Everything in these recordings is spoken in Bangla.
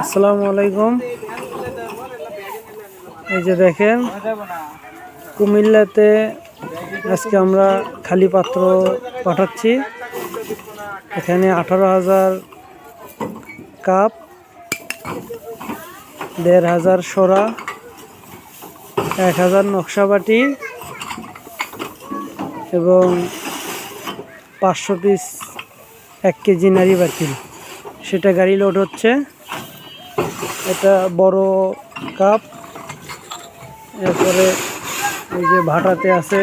আসসালামু আলাইকুম। এই যে দেখেন, কুমিল্লাতে আজকে আমরা খালি পাত্র পাঠাচ্ছি। এখানে আঠারো হাজার কাপ, দেড় হাজার সরা এক হাজার নকশাবাটি এবং পাঁচশো পিস এক কেজি নারী বাতিল। সেটা গাড়ি লোড হচ্ছে। এটা বড় কাপ এরপরে এই যে ভাটাতে আছে।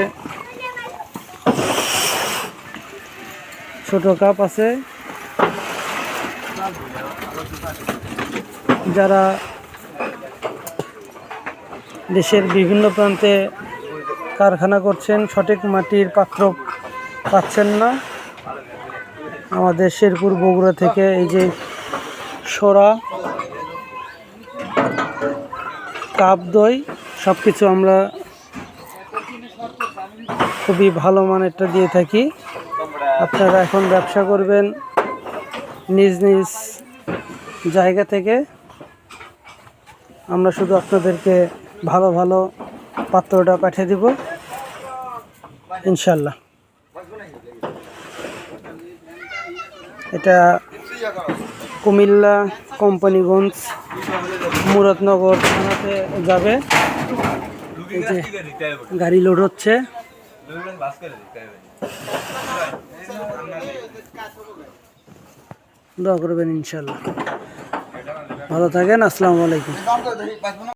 ছোট কাপ আছে। যারা দেশের বিভিন্ন প্রান্তে কারখানা করছেন, সঠিক মাটির পাত্র পাচ্ছেন না। আমাদের শেরপুর বগুড়া থেকে এই যে সরা, কাপ দই সব কিছু আমরা খুবই ভালো মানেরটা দিয়ে থাকি। আপনারা এখন ব্যবসা করবেন নিজ নিজ জায়গা থেকে। আমরা শুধু আপনাদেরকে ভালো ভালো পাত্রটা পাঠিয়ে দিব, ইনশাল্লাহ। এটা কুমিল্লা কোম্পানিগঞ্জ মুরাদনগর থানাতে যাবে। গাড়ি লোড হচ্ছে। দোয়া করবেন ইনশাল্লাহ। ভালো থাকেন, আসসালামু আলাইকুম।